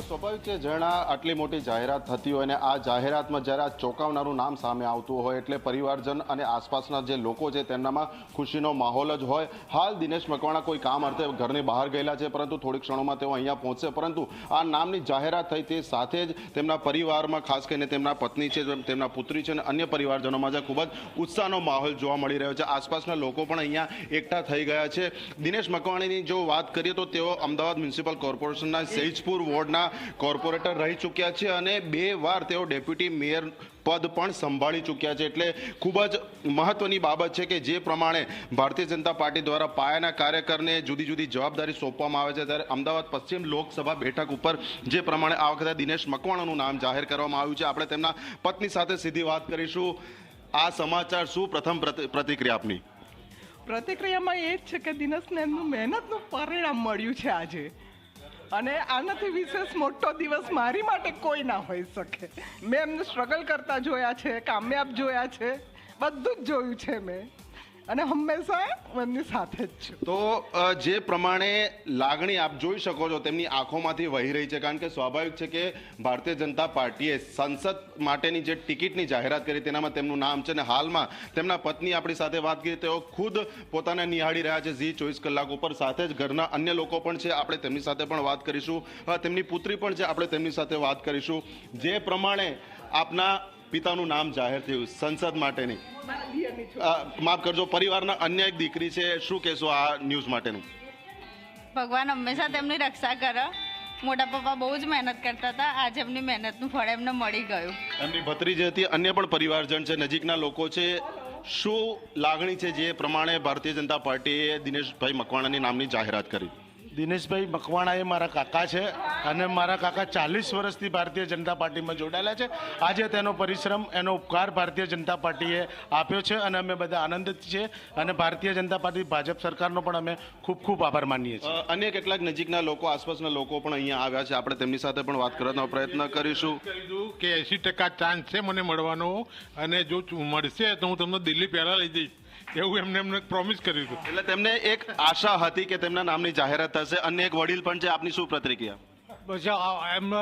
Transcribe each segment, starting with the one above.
સ્વાભાવિક છે જેણા આટલી મોટી જાહેરાત થતી હોય અને આ જાહેરાતમાં જ્યારે આ ચોંકાવનારું નામ સામે આવતું હોય એટલે પરિવારજન અને આસપાસના જે લોકો છે તેમનામાં ખુશીનો માહોલ જ હોય. હાલ દિનેશ મકવાણા કોઈ કામ અર્થે ઘરની બહાર ગયેલા છે, પરંતુ થોડીક ક્ષણોમાં તેઓ અહીંયા પહોંચશે. પરંતુ આ નામની જાહેરાત થઈ તે સાથે જ તેમના પરિવારમાં ખાસ કરીને તેમના પત્ની છે તેમના પુત્રી છે અને અન્ય પરિવારજનોમાં જે ખૂબ જ ઉત્સાહનો માહોલ જોવા મળી રહ્યો છે. આસપાસના લોકો પણ અહીંયા એકઠા થઈ ગયા છે. દિનેશ મકવાણીની જો વાત કરીએ તો તેઓ અમદાવાદ મ્યુનિસિપલ કોર્પોરેશનના સૈજપુર વોર્ડના કોર્પોરેટર રહી ચૂક્યા છે અને બે વાર તેઓ ડેપ્યુટી મેયર પદ પણ સંભાળી ચૂક્યા છે. એટલે ખૂબ જ મહત્વની બાબત છે કે જે પ્રમાણે ભારતીય જનતા પાર્ટી દ્વારા પાયાના કાર્યકરને જુદી જુદી જવાબદારી સોંપવામાં આવે છે. ત્યારે અમદાવાદ પશ્ચિમ લોકસભા બેઠક ઉપર જે પ્રમાણે આ વખતે દિનેશ મકવાણાનું નામ જાહેર કરવામાં આવ્યું છે. આપણે તેમના પત્ની સાથે સીધી વાત કરીશું. આ સમાચાર શું? પ્રથમ પ્રતિ- પ્રતિક્રિયા આપની. પ્રતિક્રિયામાં એ જ છે કે દિનેશને એમનું મહેનતનું પરિણામ મળ્યું છે આજે. અને આનાથી વિશેષ મોટો દિવસ મારી માટે કોઈ ના હોઈ શકે. મેં એમને સ્ટ્રગલ કરતા જોયા છે, કામયાબ જોયા છે, બધું જ જોયું છે મેં. અને હંમેશા હું સાથે જ છું. તો જે પ્રમાણે લાગણી આપ જોઈ શકો છો, તેમની આંખોમાંથી વહી રહી છે, કારણ કે સ્વાભાવિક છે કે ભારતીય જનતા પાર્ટીએ સંસદ માટેની જે ટિકિટની જાહેરાત કરી, તેનામાં તેમનું નામ છે અને હાલમાં તેમના પત્ની આપણી સાથે વાત કરી, તેઓ ખુદ પોતાને નિહાળી રહ્યા છે, ઝી ચોવીસ કલાક ઉપર સાથે જ ઘરના અન્ય લોકો પણ છે, આપણે તેમની સાથે પણ વાત કરીશું. તેમની પુત્રી પણ છે, આપણે તેમની સાથે વાત કરીશું. જે પ્રમાણે આપના પિતાનું નામ જાહેર થયું સંસદ માટેની. માફ કરજો પરિવારના અન્ય એક દીકરી છે શું કહેશો આ ન્યૂઝ માટેનું? ભગવાન હંમેશા તેમની રક્ષા કરે. મોટા પપ્પા બહુ જ મહેનત કરતા હતા આજે એમની મહેનતનું ફળ એમને મળી ગયું. એમની ભત્રીજી હતી અન્ય પણ પરિવારજન છે નજીકના લોકો છે. શું લાગણી છે જે પ્રમાણે ભારતીય જનતા પાર્ટીએ દિનેશભાઈ મકવાણાની નામની જાહેરાત કરી? દિનેશભાઈ મકવાણા એ મારા કાકા છે અને મારા કાકા ચાલીસ વર્ષથી ભારતીય જનતા પાર્ટીમાં જોડાયેલા છે. આજે તેનો પરિશ્રમ એનો ઉપકાર ભારતીય જનતા પાર્ટીએ આપ્યો છે અને અમે બધા આનંદિત છીએ અને ભારતીય જનતા પાર્ટી ભાજપ સરકારનો પણ અમે ખૂબ ખૂબ આભાર માનીએ છીએ. અન્ય કેટલાક નજીકના લોકો આસપાસના લોકો પણ અહીંયા આવ્યા છે. આપણે તેમની સાથે પણ વાત કરવાનો પ્રયત્ન કરીશું. કે એસી ટકા ચાન્સ છે મને મળવાનો અને જો મળશે તો હું તમને દિલ્હી પહેલાં લઈ જઈશ. એવું એમને એમને પ્રોમિસ કર્યું હતું. એટલે તેમને એક આશા હતી કે તેમના નામની જાહેરાત થશે અને એક વડીલ પણ છે આપની શું પ્રતિક્રિયા? પછી એમ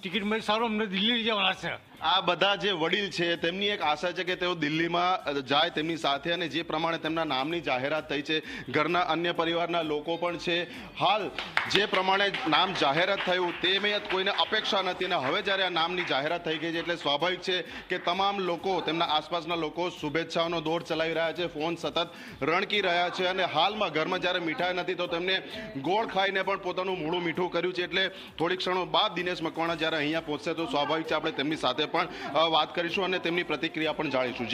ટિકિટ મળી સારું અમને દિલ્હી લઈ જવાના છે. આ બધા જે વડીલ છે, તેમની એક આશા છે કે તેઓ દિલ્હીમાં જાય તેમની સાથે અને જે પ્રમાણે તેમના નામની જાહેરાત થઈ છે, ઘરના અન્ય પરિવારના લોકો પણ છે. હાલ જે પ્રમાણે નામ જાહેરાત થયું તે મેં કોઈને અપેક્ષા નથી અને હવે જ્યારે આ નામની જાહેરાત થઈ ગઈ છે એટલે સ્વાભાવિક છે કે તમામ લોકો, તેમના આસપાસના લોકો શુભેચ્છાઓનો દોર ચલાવી રહ્યા છે, ફોન સતત રણકી રહ્યા છે અને હાલમાં ઘરમાં જ્યારે મીઠાઈ નથી તો તેમને ગોળ ખાઈને પણ પોતાનું મોડું મીઠું કર્યું છે. એટલે થોડીક ક્ષણો બાદ દિનેશ મકવાણા જ્યારે અહીંયા પહોંચશે તો સ્વાભાવિક છે આપણે તેમની સાથે પણ વાત કરીશું અને તેમની પ્રતિક્રિયા પણ જાણીશું. જી.